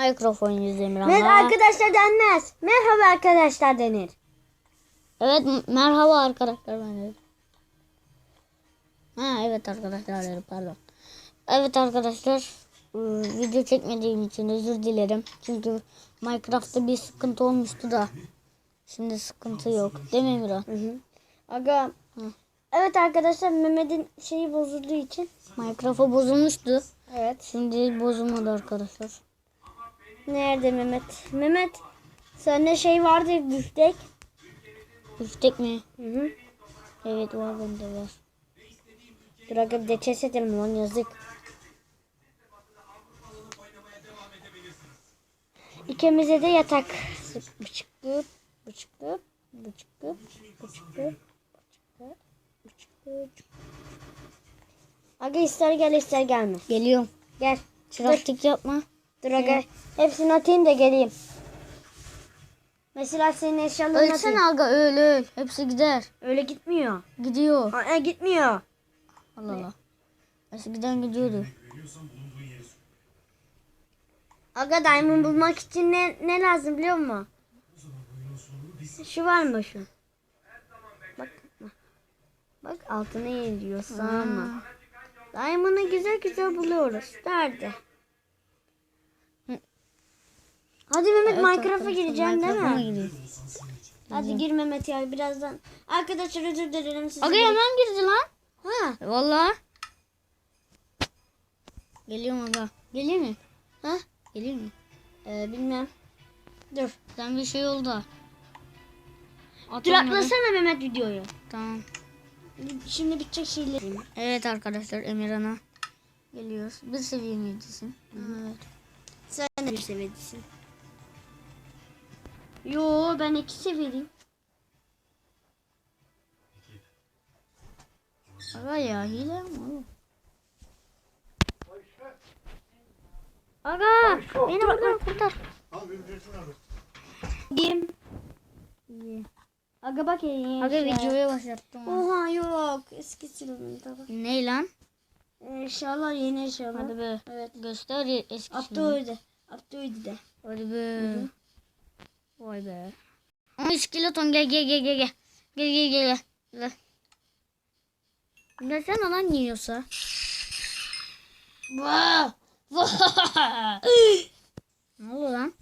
Mikrofon yüzeyim Evet arkadaşlar denmez. Merhaba arkadaşlar denir. Evet merhaba arkadaşlar ben dedim. Ha evet arkadaşlar dedim pardon. Evet arkadaşlar ıı, video çekmediğim için özür dilerim. Çünkü Minecraft'ta bir sıkıntı olmuştu da. Şimdi sıkıntı yok. Değil mi Emirhan? Hı hı. Aga. Hı. Evet arkadaşlar Mehmet'in şeyi bozulduğu için. Minecraft'a bozulmuştu. Evet. Şimdi bozulmadı arkadaşlar. Nerede Mehmet? Mehmet sende şey vardı büftek. Üftek mi? Hı hı. Evet var bende var. Dur aga bir de edelim lan yazık. İkimize de yatak. Bıçıklıp, bıçıklıp, bıçıklıp, bıçıklıp, bıçıklıp, bıçıklıp. Aga ister gel ister gelme. Geliyorum. Gel. Çıraklık yapma. Dur aga. Hepsini atayım da geleyim. Mesela senin eşyalarını atayım. Ölsene aga öl öl. Hepsi gider. Öyle gitmiyor. Gidiyor. Aa, gitmiyor. Allah Allah. Eskiden gidiyordu. Aga diamond bulmak için ne, ne lazım biliyor musun? Şu var mı şu? Bak. Bak altına iniyor sağ mı? Diamond'ı güzel güzel buluyoruz. Nerede? Hadi Mehmet Minecraft'a gireceksin değil mi? giriyor. Hadi gir Mehmet ya birazdan. Arkadaşlar özür dilerim size. Aga hemen girdi lan. Ha. Valla. Geliyorum aga. Geliyor mu? Ha? Geliyor mu? Ee, bilmem. Dur. Sen bir şey oldu. At Dur atlasana Mehmet videoyu. Tamam. Şimdi bitecek şeyler. Evet arkadaşlar Emirhan'a geliyoruz. Bir seviye miydisin? Evet. Sen de bir seviyelisin. Yo ben iki seviyeliyim. Aga ya hile mi oğlum? Aga beni buradan kurtar. Gim. İyi. Aga bak ya. Aga videoya başlattım. ha. Oha yok eski silahım tamam. Ne lan? Eşyalar yeni eşyalar. Hadi be. Evet. Göster eski Abdü'ydü. Abdü'ydü de. Hadi be. Vay be. Ama iskeleton gel gel gel gel gel. Gel gel gel gel. Gel. Gel sen lan yiyorsa. Vaa! Vaa! ne oldu lan?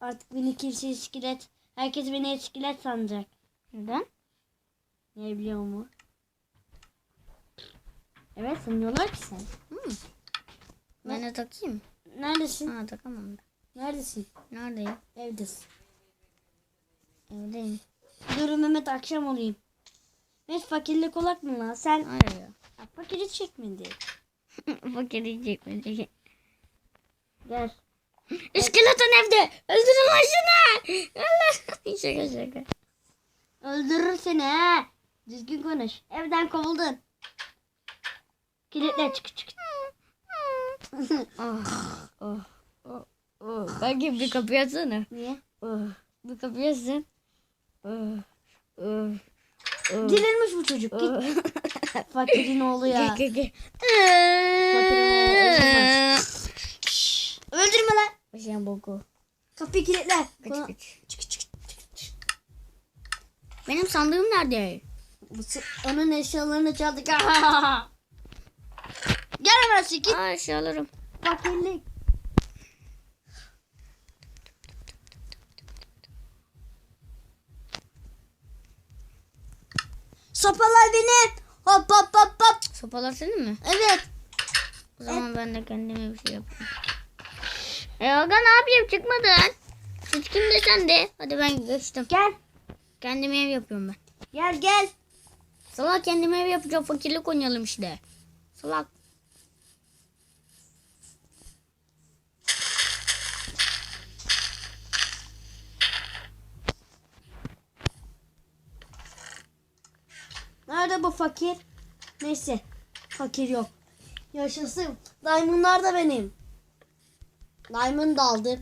Artık beni kimse iskelet. Herkes beni iskelet sanacak. Neden? Ne biliyor mu? Evet sanıyorlar ki sen. Hmm. Ben de takayım. Neredesin? Ha takamam ben. Neredesin? Neredeyim? Evdesin. Evdeyim. Dur Mehmet akşam olayım. Mehmet fakirlik olak mı lan? Sen Hayır ya. Ya, fakiri çekmedi. Fakir diyecek mi? Gel. İskeleton evde. Öldürün lan şunu. Allah. şaka şaka. Öldürür seni he. Düzgün konuş. Evden kovuldun. Kilitle çık çık. oh, oh, oh, oh. Belki bir kapıyı açsana. Niye? Oh, bir kapıyı açsın. Oh, oh, oh. Delirmiş bu çocuk. Git. Fakirin oğlu ya. Gel gel gel. Şşş, Öldürme lan. Başlayan boku. Kapıyı kilitle. Kaç kaç. Çık çık çık. çık. Benim sandığım nerede? Onun eşyalarını çaldık. Gel hemen sikit. Aa eşyalarım. Fakirlik. Sopalar beni. Hop hop hop hop. Sopalar senin mi? Evet. O zaman ben de kendime bir şey yapayım. E aga ne yapayım çıkmadın. Hiç kim de sen de. Hadi ben geçtim. Gel. Kendime ev yapıyorum ben. Gel gel. Salak kendime ev yapacağım. Fakirlik oynayalım işte. Salak. Nerede bu fakir? Neyse. Fakir yok. Yaşasın. Diamondlar da benim. Diamond da aldım.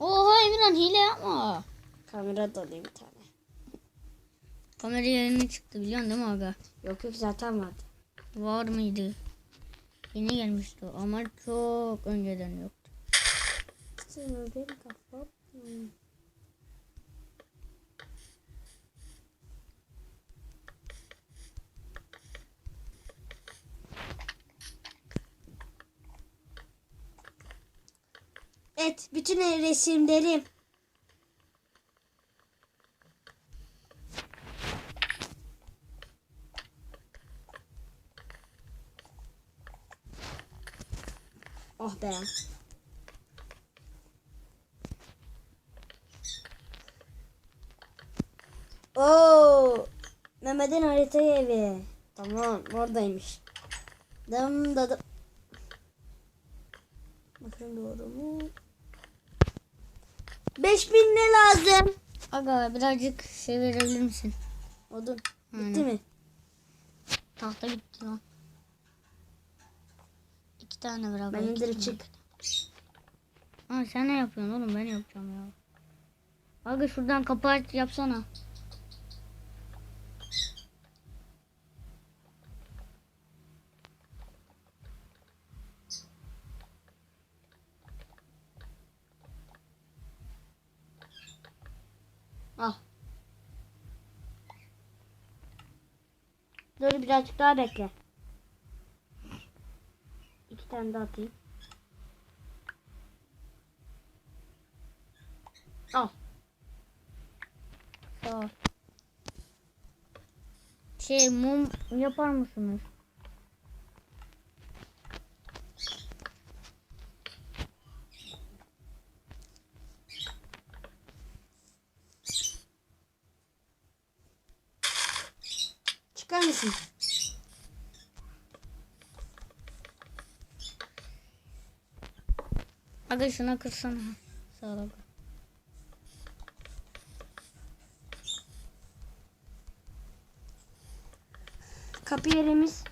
Oha Emirhan hile yapma. Kamera da alayım bir tane. Kamera yerine çıktı biliyorsun değil mi aga? Yok yok zaten vardı. Var mıydı? Yeni gelmişti ama çok önceden yoktu. Senin benim kafam. Evet, bütün resimlerim. Oh be. Oo, Mehmet'in harita evi. Tamam, oradaymış. Dım dadım. Bakın doğru mu? 5000 ne lazım? Aga birazcık şey verebilir misin? Odun. Aynen. Bitti mi? Tahta gitti lan. İki tane aga. Ben indir çık. Ha, sen ne yapıyorsun oğlum ben yapacağım ya. Aga şuradan kapı aç yapsana. Al. Dur birazcık daha bekle. İki tane daha atayım. Al. Sağ ol. Şey mum yapar mısınız? Çıkar mısın? Aga şuna kırsana. Sağ ol. Kapı yerimiz.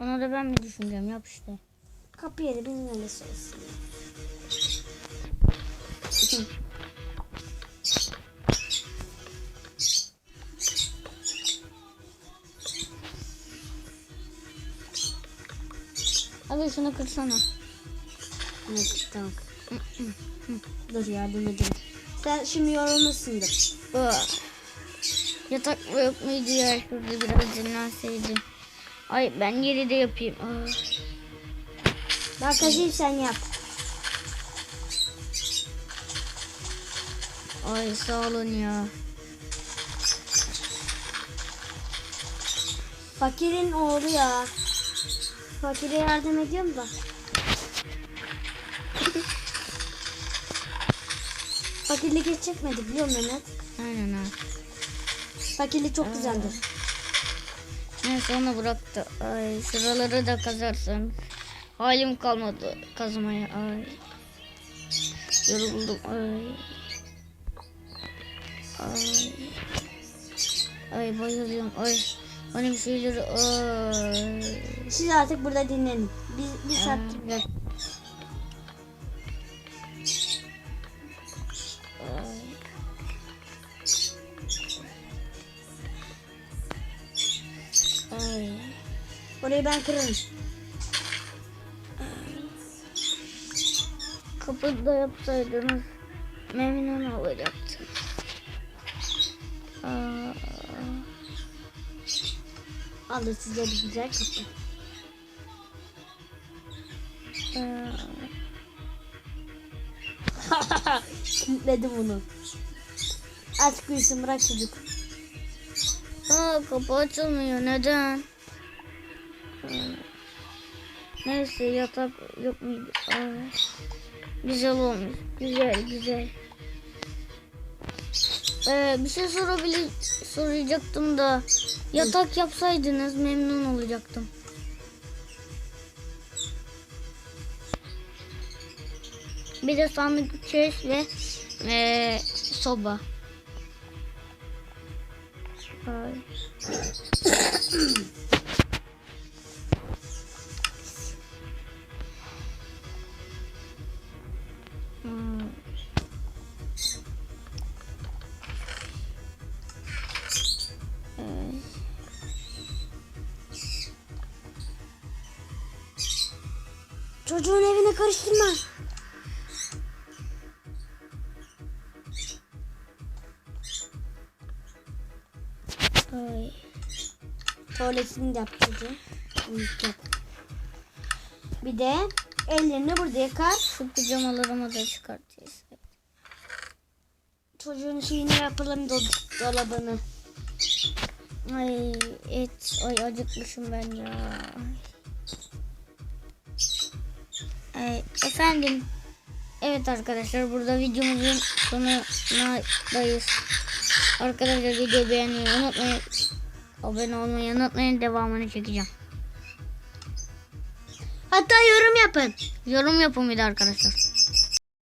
Onu da ben mi düşüneceğim yap işte. Kapı yeri bizim neresi olsun. Aga şunu kırsana. Evet tamam. Dur yardım edelim. Sen şimdi yorulmuşsundur. Yatak mı yok muydu ya? Şurada biraz dinlenseydim. Ay ben yeri de yapayım. Ben kazıyım sen yap. Ay sağ olun ya. Fakirin oğlu ya. Fakire yardım ediyorum da. Fakirlik hiç çekmedi biliyor musun Mehmet? Aynen ha. Fakirlik çok güzeldir. Neyse onu bıraktı. Ay şuraları da kazarsan. Halim kalmadı kazmaya. Ay. Yoruldum. Ay. Ay. Ay bayılıyorum. Ay. Benim şeyleri. Ay. Siz artık burada dinlenin. Bir, bir saat. Ay. orayı ben kırarım. Kapıda yapsaydınız memnun olacaktım. Aa, Alır size bir güzel kapı. Kilitledim bunu. Aç kuyusun bırak çocuk. Aa, kapı açılmıyor. Neden? Neyse yatak yok? Aa. Güzel olmuş. Güzel güzel. Ee, bir şey sorabilir soracaktım da yatak yapsaydınız memnun olacaktım. Bir de sandık çeyiz ve ee, soba. Ay. Çocuğun evine karıştırma. Ay. Tuvaletini de yap yap. Bir de ellerini burada yıkar. Şu pijamalarımı da çıkartayız. Çocuğun şeyini yapalım do dolabını. Ay et. Ay acıkmışım ben ya. Ay, efendim. Evet arkadaşlar burada videomuzun sonundayız. Arkadaşlar videoyu beğenmeyi unutmayın. Abone olmayı unutmayın. Devamını çekeceğim. Hatta yorum yapın. Yorum yapın bir de arkadaşlar.